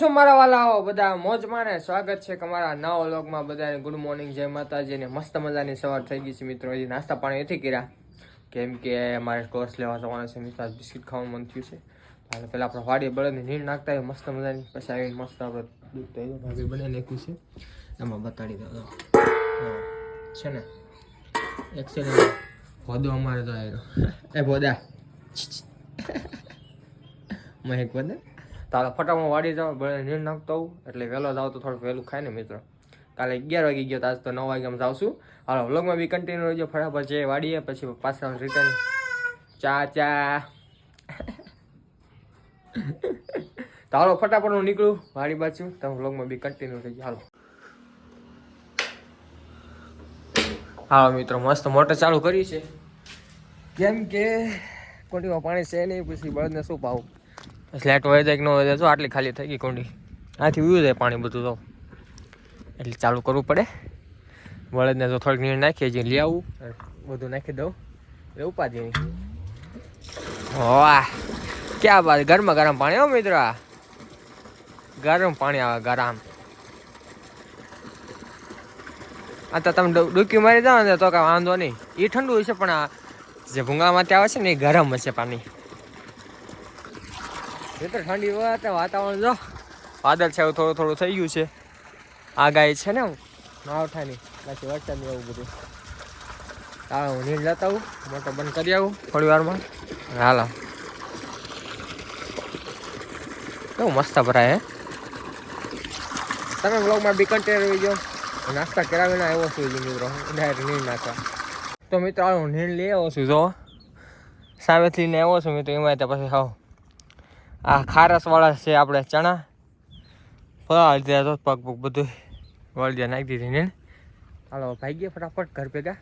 છો મારા વાલાઓ? બધા મોજમાં ને સ્વાગત છે તમારા નવા વ્લોગમાં બધાને. ગુડ મોર્નિંગ જય માતાજી ને મસ્ત મજાની સવાર થઈ ગઈ છે મિત્રો. હજી નાસ્તા પાણી નથી કર્યા. કેમ કે મારે કોર્સ લેવા જવાના છે મિત્રો. બિસ્કિટ ખાવાનું મન થયું છે. એટલે પહેલાં આપણે વાડીએ બળદની નીર નાખતા હોય મસ્ત મજાની. પછી આવીને મસ્ત આપણે દૂધ અહીંયા ભાભી બનાવી નાખ્યું છે. એમાં બતાડી દો છે ને? એક્સેલ હોદો અમારે તો આવ્યો એ ભોદા. મહેક બોદા તારે ફટાફટ વાડી જાઉં ભલે નીર નાખતો હોઉં એટલે વહેલો જાવ તો થોડું વહેલું ખાય ને મિત્રો. કાલે અગિયાર વાગી ગયો તો આજ તો નવ વાગે જાઉં છું. હાલો, વ્લોગમાં બી કન્ટિન્યુ રહેજો, ફટાફટ જે વાડીએ પછી પાછા રિટર્ન ચા ચા. તો હાલો, ફટાફટ હું નીકળું વાડી બાજુ, તમે વ્લોગમાં બી કન્ટિન્યુ થઈ હાલો. હા મિત્રો, મસ્ત મોટર ચાલુ કરી છે. કેમ કે કોટીમાં પાણી છે નહીં, પછી બળદને શું પાવું સ્લેટ હોય જાય કે ન હોય તો આટલી ખાલી થઈ ગઈ કુંડી. આથી ઉયું જાય પાણી બધું તો. એટલે ચાલુ કરવું પડે. વળદને તો થોડીક નીર નાખીએ જે લઈ આવું. બધું નાખી દઉં. એટલે ઉપાધિ નહીં વાહ. ક્યાં બાદ ગરમ ગરમ પાણી હો મિત્ર. ગરમ પાણી આવે ગરમ. આ તો તમે ડૂકી મારી જાઓ ને તો કાંઈ વાંધો નહીં. એ ઠંડુ હશે પણ આ જે ભૂંગામાંથી આવે છે ને એ ગરમ હશે પાણી. તો ઠંડી વાત વાતાવરણ જો. વાદળ છે થોડું થોડું થઈ ગયું છે. આ ગાય છે ને માવઠાની. પછી વરસાદની એવું બધું. હા, હું નીર જતા આવું મોટો બંધ કરી આવું થોડી વારમાં. હાલો. કેવું મસ્ત ભરાય, હે? તમે બ્લોગમાં બી કન્ટેર રહી જાઓ. નાસ્તા કરાવીને આવ્યો છું મિત્રો. ડાયરેક્ટ નીર નાખવા તો મિત્રો હું નીર લઈ આવ્યો છું, જો. સામેથી લઈને આવ્યો છું, મિત્રો. એમાં પછી હાવ આ ખારસવાળા છે આપણે ચણા. ફળ દીધા તો પગ પગ બધું વળદિયા નાખી દીધી ને હાલો, ભાઈ ગયા ફટાફટ ઘર ભેગા.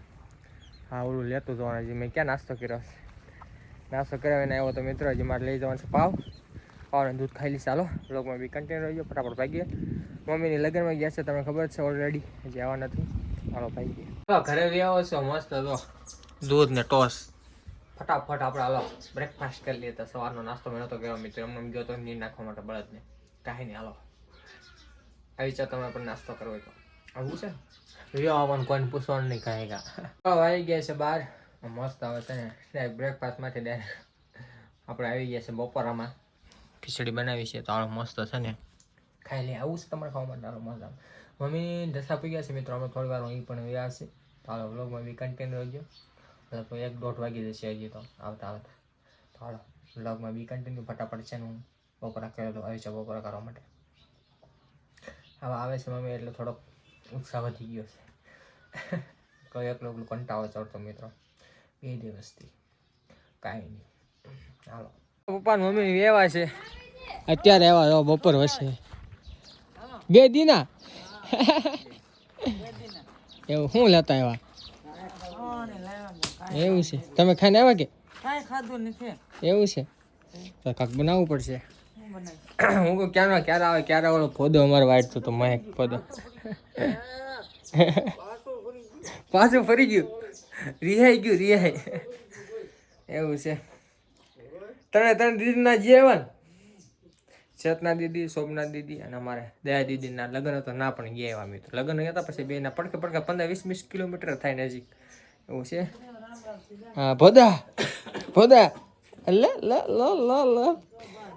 હા, ઓલું લેતું જવાનું છે મેં ક્યાં નાસ્તો કર્યો નાસ્તો કરાવીને આવ્યો તો મિત્રો, હજી મારે લઈ જવાનું છે પાવ. પાવને દૂધ ખાઈ લઈશ. ચાલો બ્લોગમાં બી કન્ટિન્યુ ગયો ફટાફટ ગયા. મમ્મીની લગ્નમાં ગયા છે, તમને ખબર છે ઓલરેડી હજી આવવા નથી. હાલો, ભાઈ ગયા. ઘરે બી આવો છો. મસ્ત હતો. દૂધ ને ટોસ ફટાફટ આપણે હાલો બ્રેકફાસ્ટ કરી લઈએ. તો સવારનો નાસ્તો મેં નહોતો કર્યો મિત્રો. એમ ગયો તો નીર નાખવા માટે બળદને. કાંઈ નહીં હાલો. આવી ચા તમે પણ નાસ્તો કરવો તો. આવું છે ને? આવવાનું કોઈને પૂછવાનું નહીં કાંઈ કા. આવી ગયા છે બહાર. મસ્ત આવે છે ને. બ્રેકફાસ્ટમાંથી ડાયરેક્ટ આપણે આવી ગયા છે બપોરામાં. ખીચડી બનાવી છે. તો હાલો મસ્ત છે ને. ખાઈ લે આવું છે તમારે ખાવા માટે? હાલો મજા મમ્મી ઢસા પી ગયા છે મિત્રો. અમે થોડી વાર અહીં પણ વ્યા છે તો હાલો વ્લોગમાં બી રહી રહેજો. લગભગ એક દોઢ વાગી જશે હજી તો આવતા આવતા. તો હાલો બ્લોગમાં બી કન્ટિન્યુ ફટાફટ છે ને હું બપોરા કર્યો તો આવી છે બપોરા કરવા માટે. હવે આવે છે મમ્મી એટલે થોડોક ઉત્સાહ વધી ગયો છે. કોઈ એકલો એકલું કંટાળો ચડતો મિત્રો. બે દિવસથી. કાંઈ નહીં. હાલો. પપ્પા મમ્મી એવા છે. અત્યારે એવા એવા બપોર વસે બે દીના. એવું શું લેતા એવા એવું છે. તમે ખાઈને આવ્યા કે? કાંઈ ખાધું નથી. એવું છે. તો કાંક બનાવવું પડશે. હું કહું ક્યારે ક્યારે આવે ક્યારે ઓલો ફોદો અમારે વાઈટ તો મહેક ફોદો. પાછું ફરી ગયું. રિહાઈ ગયું રિહાઈ. એવું છે. તને ત્રણ દીદીના જે આવ્યા ને? ચેતના દીદી શોભના દીદી અને અમારે દયા દીદીના લગ્ન તો ના પણ ગયા એવા મિત્રો. લગ્ન ગયા હતા પછી બેના પડકે પડકે પંદર વીસ વીસ કિલોમીટર થાય નજીક. એવું છે. હા ભોદા. ભોદા. લ લ લ લ લો.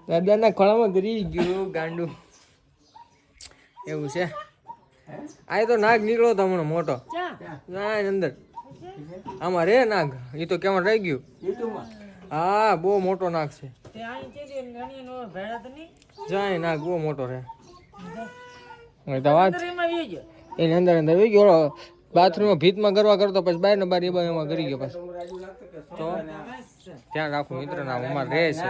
દાદાના ખોળામાં ગરી ગયું ગાંડું. એવું છે? આ તો નાગ નીકળો તો હમણાં મોટો. ના અંદર. આમાં રે નાગ. એ તો કેમ રહી ગયું. હા બહુ મોટો નાગ છે. જાય નાગ બહુ મોટો રે. તો વાત એની અંદર અંદર. ગયો ઓલો બાથરૂમમાં ભીતમાં ગરવા કરતો, પછી બહાર ને બહાર એ એમાં ગરી ગયો પછી. તો ધ્યાન રાખવું મિત્ર, ના, અમારે રહે છે.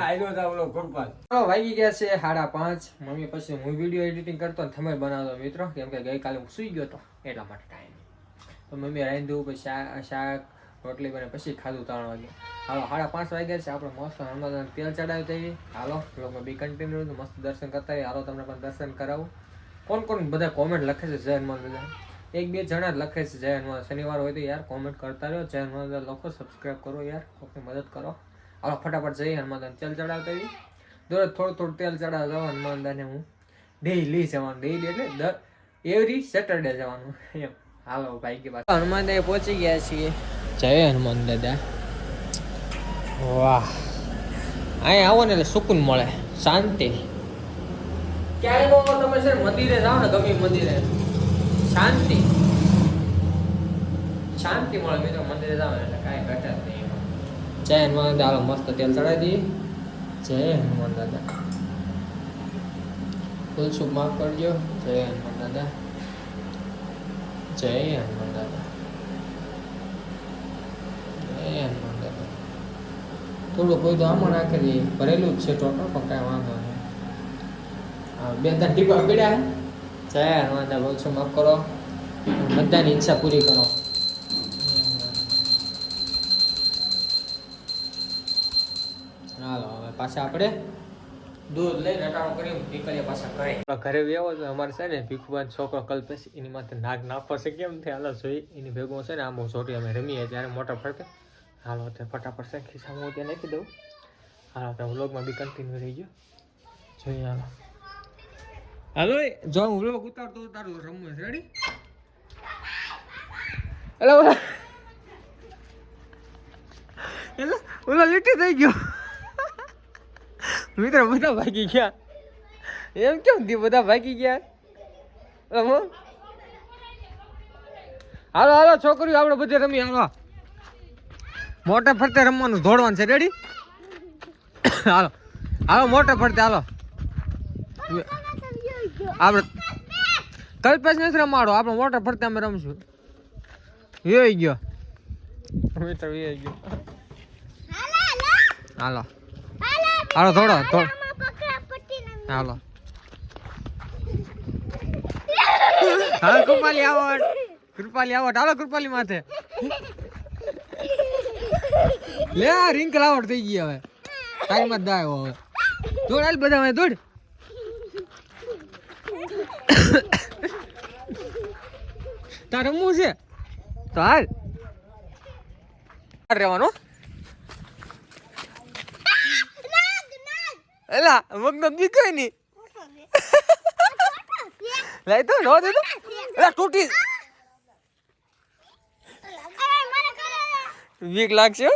વાગી ગયા છે સાડા પાંચ. મમ્મી પછી હું વીડિયો એડિટિંગ કરતો ને તમે બનાવતો મિત્રો. કેમ કે ગઈકાલે હું સુઈ ગયો હતો, એટલા માટે ટાઈમ તો મમ્મી રાંધ્યું, પછી શાક, રોટલી બને, પછી ખાધું ત્રણ વાગે. હાલો, સાડા પાંચ વાગ્યા છે, આપણે મસ્ત હનુમાન તેલ ચડાવી દઈએ. હાલો લોકો બી કન્ટિન્યુ મસ્ત દર્શન કરતા હાલો, તમને પણ દર્શન કરાવું. કોણ કોણ બધા કોમેન્ટ લખે છે, જય હનુમાન દાદા એક બે જણા લખે છે જય હનુમાન શનિવાર હોય તો યાર કોમેન્ટ કરતા રહ્યો. જય હનુમાન લખો સબસ્ક્રાઈબ કરો યાર. કોઈની મદદ કરો. હાલો, ફટાફટ જઈએ હનુમાન તેલ ચડાવતા આવી દરરોજ થોડું થોડું તેલ ચડાવવા જાવ હનુમાન દાદાને હું. ડેઈલી જવાનું. ડેઈલી એટલે દર એવરી સેટરડે જવાનું. એમ. હાલો, ભાઈ કે પાછા હનુમાન દાદા પહોંચી ગયા છીએ. જય હનુમાન દાદા. વાહ. અહીંયા આવો ને એટલે સુકૂન મળે. શાંતિ. ક્યારે તમે મંદિરે જાઓ ને ગમે મંદિરે. શાંતિ. શાંતિ મળે મિત્રો મંદિરે જાવ એટલે કાંઈ ઘટે જ નહીં જય હનુમાન દાદા, મસ્ત તેલ ચડાવી દઈએ જય હનુમાન દાદા. ફૂલ શુભ માફ કરજો. જય હનુમાન દાદા. જય હનુમાન દાદા. જય હનુમાન દાદા. થોડું કોઈ તો આમાં ના કરીએ ભરેલું જ છે ટોટલ, પણ કાંઈ વાંધો નહીં. બે ત્રણ ટીપા પીડ્યા જય હનુમાન દાદા બોલ છું, માફ કરો. બધાની ઈચ્છા પૂરી કરો. હાલો, હવે પાછા આપણે દૂધ પાછા ઘરે. વ્યવો તો અમારે છે ને ભીખુબાન છોકરો કલ્પેશ, એની માથે નાગ ના છે કેમ થાય? હાલો જોઈ એની ભેગું છે ને, આમ ચોટી અમે રમીએ ત્યારે મોટા ફરતે હાલો, તે ફટાફટ છે ખિસ્સામાં હું ત્યાં નાખી દઉં. હાલો, તો વ્લોગમાં બી કન્ટિન્યુ રહી ગયો. જોઈએ, હાલો. હાલો જો હું વ્લોગ ઉતારતો ઉતારું રમવું છે. રેડી હેલો હેલો ઓલો લીટી થઈ ગયો. મિત્રો બધા ભાગી ગયા. એમ કેમ દી બધા ભાગી ગયા? રમો. હાલો હાલો છોકરીઓ આપણે બધે રમી હાલો. મોટે ફરતે રમવાનું દોડવાનું છે. રેડી હાલો. હાલો મોટે ફરતે હાલો. આપણે કલ્પેશ નથી રમાડો આપણે મોટે ફરતે અમે રમશું. એ ગયો. મિત્ર એ ગયો. હાલો. હાલો થોડો થોડો. હાલો. હાલો કૃપાલી આવો. કૃપાલી આવો. હાલો કૃપાલી માથે. લે આ રિંકલ આવડ થઈ ગઈ હવે. ટાઈમ જ દાયો હવે. દોડ હાલ બધા હવે દોડ. તાર રમવું છે? તો હાલ. રહેવાનું. એલા મગનો બીકો નહીં. લઈ તો નો દે તો એલા, તૂટી. વીક લાગશે હો.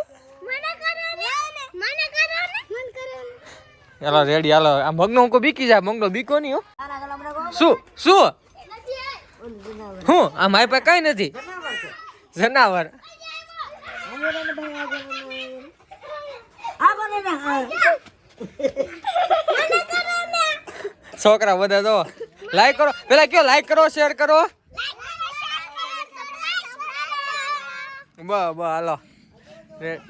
હાલો રેડી, હાલો. આ મગનો અંકો બીકી જાય, મગનો બીકો નહીં હો. શું શું? હું? આ મારી પાસે કઈ નથી. જનાવર. છોકરા બધા તો લાઈક કરો. પેલા કયો લાઈક કરો શેર કરો? બ બ હાલો. રે-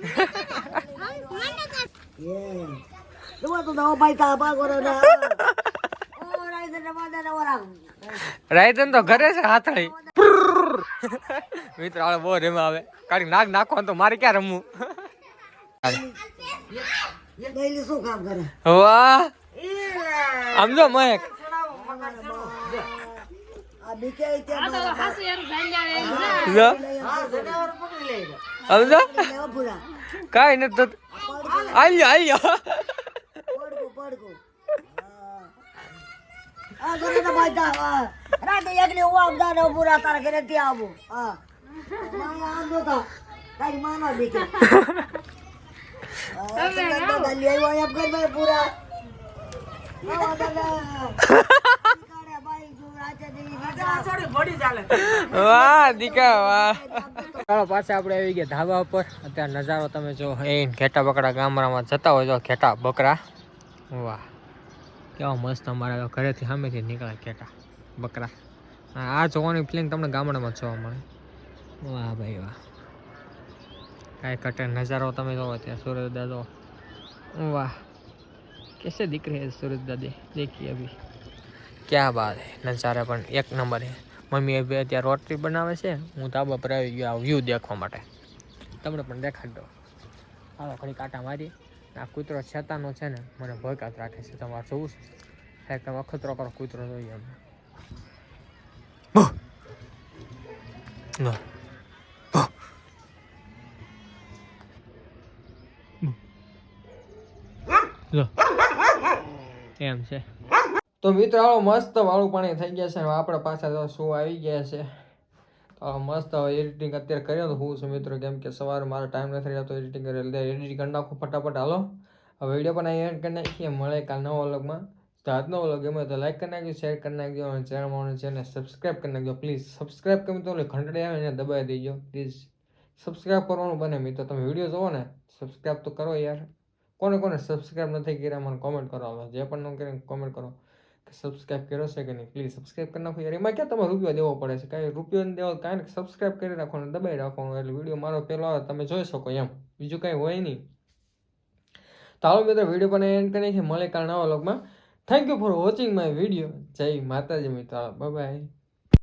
રાયતન તો ઘરે છે હાથળી. મિત્ર હાલો બહુ રેમાં આવે. કાઢી નાક નાખો તો મારે ક્યાં રમવું? શું વાહ! આમ જો મહેક કાંઈ નથી આલ્યો આલ્યો. પડકો પડકો ઘરે તો હા રાતે એકલી હું આમદા ને પૂરા તારા ઘરે ત્યાં આવું? હા. માયા આમ નહોતા તારી માનો બીકે લઈ આવ્યો એમ કર પૂરા. આવા દાદા. કાળે બાઈ જો રાતે દી વાહ દીકા વાહ. ચાલો પાછા આપણે આવી ગયા ધાબા ઉપર. અત્યારે નજારો તમે જો એ ઘેટા બકરા ગામડામાં જતા હોય તો ઘેટા બકરા. વાહ. કેવા મસ્ત અમારા ઘરેથી સામેથી નીકળ્યા કેટા બકરા. આ જોવાની ફિલિંગ તમને ગામડામાં જોવા મળે. વાહ ભાઈ વાહ. કાંઈ કટે નજારો તમે જોવો ત્યાં સૂરજદા જો વાહ. કેસે દીકરી હે સૂરજદા દે દેખી અભી. ક્યાં બાત હે? નજારા પણ એક નંબર હે. મમ્મી અભી અત્યારે રોટરી બનાવે છે. હું તાબા પર આવી ગયો આ વ્યૂ દેખવા માટે. તમને પણ દેખાડ દો હાલો ઘણી કાંટા મારી આ કૂતરો શેતાનો છે ને મને ભયકાત રાખે છે. તમારે જોવું છે? સાહેબ તમે અખતરો કરો કૂતરો જોઈએ અમને. એમ છે. તો મિત્રો મસ્ત વાળું પાણી થઈ ગયા છે. આપણે પાછા તો શું આવી ગયા છે? મસ્ત એડિટિંગ અત્યારે કર્યો તો હું છું મિત્રો, કેમ કે સવારે મારો ટાઈમ નથી રહેતો એડિટિંગ કરે એડિટિંગ કરી નાખું ફટાફટ, હાલો. હવે વીડિયો પણ અહીં એડ કરી નાખીએ, મળે કાલ નવો વ્લોગમાં. તો આજનો વ્લોગ ગમે તો લાઈક કરી નાખજો શેર કરી નાખજો, અને ચેનલ સબસ્ક્રાઈબ કરી નાખજો પ્લીઝ સબસ્ક્રાઈબ કરી તો ઘંટડી આવે ને દબાવી દેજો પ્લીઝ સબસ્ક્રાઈબ કરવાનું બને મિત્રો, તમે વીડિયો જોવો ને સબસ્ક્રાઈબ તો કરો યાર. કોને કોને સબસ્ક્રાઈબ નથી કર્યા મને કોમેન્ટ કરો જે પણ ન કરીને કોમેન્ટ કરો. કે સબસ્ક્રાઈબ કર્યો છે કે નહીં? પ્લીઝ સબસ્ક્રાઈબ કરી નાખો યાર. એમાં ક્યાં તમારે રૂપિયો દેવો પડે છે? કાંઈ રૂપિયો નહીં દેવો, કાંઈ સબસ્ક્રાઈબ કરી રાખવાનું દબાઈ રાખવાનું. એટલે વીડિયો મારો પહેલો આવે, તમે જોઈ શકો એમ. બીજું કાંઈ હોય નહીં. તો હાલો મિત્રો વીડિયો પણ એન્ડ કરી નાખીએ. મળે કારણ આવા લોકમાં thank you for watching my video જય માતાજી મિત્રો. બાય